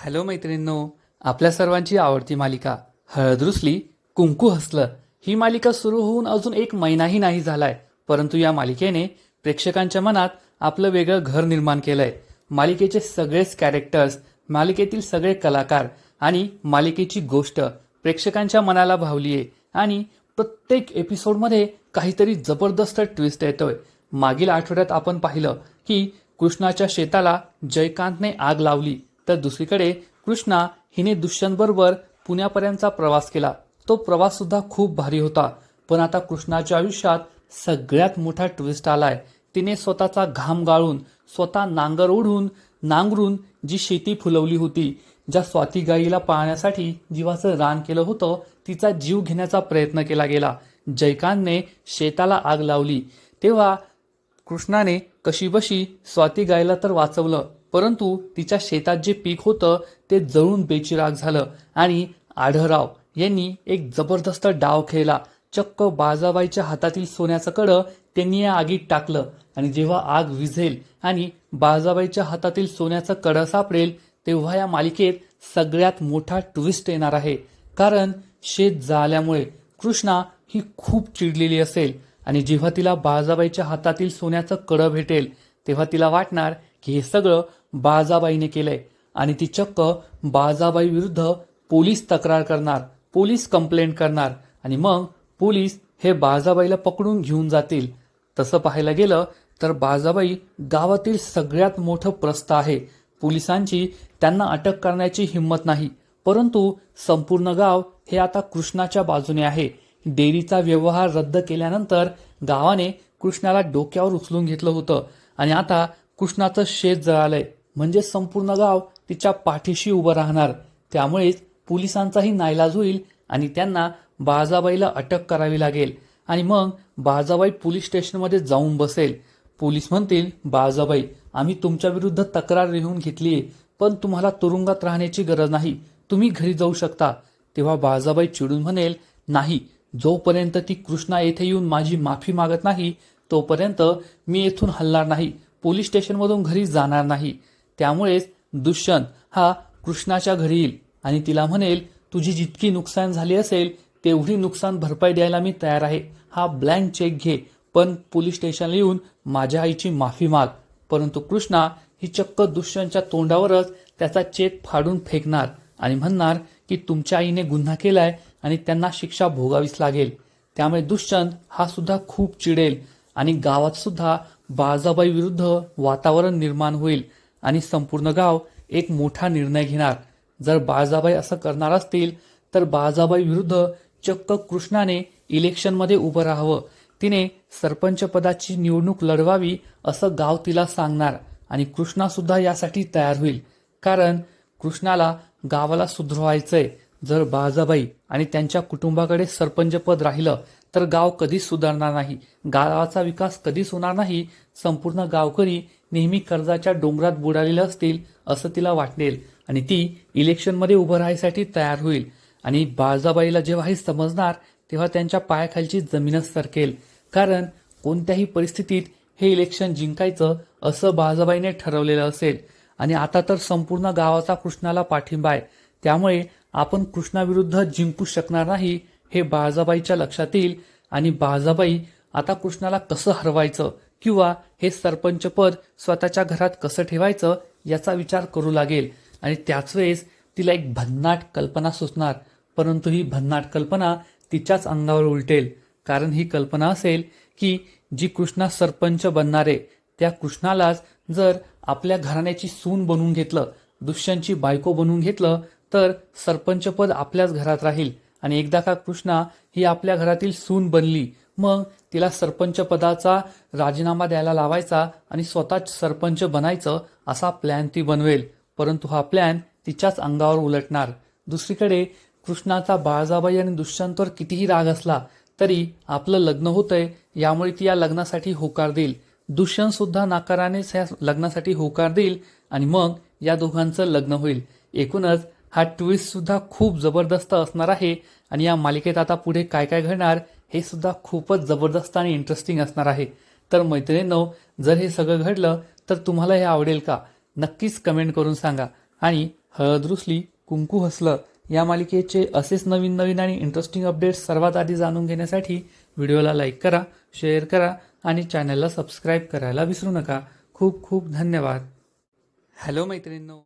Hello मैत्रिणींनो आपल्या सर्वांची आवडती मालिका हळद रुसली कुंकू हसलं ही मालिका सुरू होऊन अजून एक महिनाही नाही झालाय परंतु या मालिकेने प्रेक्षकांच्या मनात आपलं वेगळं घर निर्माण केलंय. मालिकेचे सगळेच कॅरेक्टर्स मालिकेतील सगळे कलाकार आणि मालिकेची गोष्ट प्रेक्षकांच्या मनाला भावलीये आणि प्रत्येक एपिसोडमध्ये काहीतरी जबरदस्त ट्विस्ट येतोय. मागील आठवड्यात आपण पाहिलं की कृष्णाच्या शेताला जयकांतने आग लावली. तर दुसरीकडे कृष्णा हिने दुष्यंतबरोबर पुण्यापर्यंतचा प्रवास केला. तो प्रवास सुद्धा खूप भारी होता. पण आता कृष्णाच्या आयुष्यात सगळ्यात मोठा ट्विस्ट आलाय. तिने स्वतःचा घाम गाळून स्वतः नांगर ओढून नांगरून जी शेती फुलवली होती ज्या स्वाती गाईला पाळण्यासाठी जीवाचं रान केलं होतं तिचा जीव घेण्याचा प्रयत्न केला गेला. जयकांतने शेताला आग लावली. तेव्हा कृष्णाने कशीबशी स्वाती गायला तर वाचवलं. परंतु तिच्या शेतात जे पीक होतं ते जळून बेचिराग झालं आणि आढळराव यांनी एक जबरदस्त डाव खेळला. चक्क बाजाबाईच्या हातातील सोन्याचं कडं त्यांनी या आगीत टाकलं आणि जेव्हा आग विझेल आणि बाजाबाईच्या हातातील सोन्याचं कडं सापडेल तेव्हा या मालिकेत सगळ्यात मोठा ट्विस्ट येणार आहे. कारण शेत जाळल्यामुळे कृष्णा ही खूप चिडलेली असेल आणि जेव्हा तिला बाजाबाईच्या हातातील सोन्याचं कडं भेटेल तेव्हा तिला वाटणार की हे सगळं बाळाबाईने केलंय. आणि ती चक्क बाळजाबाई विरुद्ध पोलीस तक्रार करणार पोलीस कंप्लेंट करणार. आणि मग पोलीस हे बाळजाबाईला पकडून घेऊन जातील. तसं पाहायला गेलं तर बाळजाबाई गावातील सगळ्यात मोठं प्रस्थ आहे. पोलिसांची त्यांना अटक करण्याची हिंमत नाही. परंतु संपूर्ण गाव हे आता कृष्णाच्या बाजूने आहे. डेअरीचा व्यवहार रद्द केल्यानंतर गावाने कृष्णाला डोक्यावर उचलून घेतलं होतं. आणि आता कृष्णाचं शेत जळालंय. म्हणजे संपूर्ण गाव तिच्या पाठीशी उभं राहणार. त्यामुळेच पोलिसांचाही नाईलाज होईल आणि त्यांना बाळजाबाईला अटक करावी लागेल. आणि मग बाजाबाई पोलीस स्टेशनमध्ये जाऊन बसेल. पोलीस म्हणतील बाळजाबाई आम्ही तुमच्या विरुद्ध तक्रार लिहून घेतलीये पण तुम्हाला तुरुंगात राहण्याची गरज नाही. तुम्ही घरी जाऊ शकता. तेव्हा बाळजाबाई चिडून म्हणेल नाही जोपर्यंत ती कृष्णा येथे येऊन माझी माफी मागत नाही तोपर्यंत मी येथून हलणार नाही. पोलीस स्टेशनमधून घरी जाणार नाही. त्यामुळेच दुष्यंत हा कृष्णाच्या घरी येईल. आणि तिला म्हणेल तुझी जितकी नुकसान झाली असेल तेवढी नुकसान भरपाई द्यायला मी तयार आहे. हा ब्लँक चेक घे. पण पोलीस स्टेशनला येऊन माझ्या आईची माफी माग. परंतु कृष्णा ही चक्क दुष्यंतच्या तोंडावरच त्याचा चेक फाडून फेकणार आणि म्हणणार की तुमच्या आईने गुन्हा केलाय आणि त्यांना शिक्षा भोगावीच लागेल. त्यामुळे दुष्यंत हा सुद्धा खूप चिडेल आणि गावात सुद्धा बाळजाबाई विरुद्ध वातावरण निर्माण होईल. आणि संपूर्ण गाव एक मोठा निर्णय घेणार. जर बाळजाबाई असं करणार असतील तर बाळजाबाई विरुद्ध चक्क कृष्णाने इलेक्शनमध्ये उभं राहावं. तिने सरपंच पदाची निवडणूक लढवावी असं गाव तिला सांगणार आणि कृष्णा सुद्धा यासाठी तयार होईल. कारण कृष्णाला गावाला सुधरवायचंय. जर बाळजाबाई आणि त्यांच्या कुटुंबाकडे सरपंचपद राहिलं तर गाव कधीच सुधारणार नाही. गावाचा विकास कधीच होणार नाही. संपूर्ण गावकरी नेहमी कर्जाच्या डोंगरात बुडालेले असतील असं तिला वाटेल. आणि ती इलेक्शनमध्ये उभं राहायसाठी तयार होईल. आणि बाळजाबाईला जेव्हा हे समजणार तेव्हा त्यांच्या पायाखालची जमीनच सरकेल. कारण कोणत्याही परिस्थितीत हे इलेक्शन जिंकायचं असं बाळजाबाईने ठरवलेलं असेल. आणि आता तर संपूर्ण गावाचा कृष्णाला पाठिंबा आहे. त्यामुळे आपण कृष्णाविरुद्ध जिंकू शकणार नाही हे बाळजाबाईच्या लक्षात येईल. आणि बाळजाबाई आता कृष्णाला कसं हरवायचं किंवा हे सरपंच पद स्वतःच्या घरात कसं ठेवायचं याचा विचार करू लागेल. आणि त्याच वेळेस तिला एक भन्नाट कल्पना सुचणार. परंतु ही भन्नाट कल्पना तिच्याच अंगावर उलटेल. कारण ही कल्पना असेल की जी कृष्णा सरपंच बनणारे त्या कृष्णालाच जर आपल्या घराण्याची सून बनवून घेतलं दुष्यांची बायको बनवून घेतलं तर सरपंचपद आपल्याच घरात राहील आणि एकदा का कृष्णा ही आपल्या घरातील सून बनली मग तिला सरपंच पदाचा राजीनामा द्यायला लावायचा आणि स्वतःच सरपंच बनायचं असा प्लॅन ती बनवेल. परंतु हा प्लॅन तिच्याच अंगावर उलटणार. दुसरीकडे कृष्णाचा बाळजाबाई आणि दुष्यंतवर कितीही राग असला तरी आपलं लग्न होतंय यामुळे ती या लग्नासाठी होकार देईल. दुष्यंत सुद्धा नाकारानेच ह्या लग्नासाठी होकार देईल आणि मग या दोघांचं लग्न होईल. एकूणच हा ट्विस्टसुद्धा खूप जबरदस्त असणार आहे. आणि या मालिकेत आता पुढे काय काय घडणार हे सुद्धा खूपच जबरदस्त आणि इंटरेस्टिंग असणार आहे. तर मैत्रिणींनो जर हे सगळं घडलं तर तुम्हाला हे आवडेल का? नक्कीच कमेंट करून सांगा. आणि हळद रुसली कुंकू हसलं या मालिकेचे असेच नवीन नवीन आणि इंटरेस्टिंग अपडेट्स सर्वात आधी जाणून घेण्यासाठी व्हिडिओला लाईक करा शेअर करा आणि चॅनलला सबस्क्राईब करायला विसरू नका. खूप खूप धन्यवाद. हॅलो मैत्रिणींनो.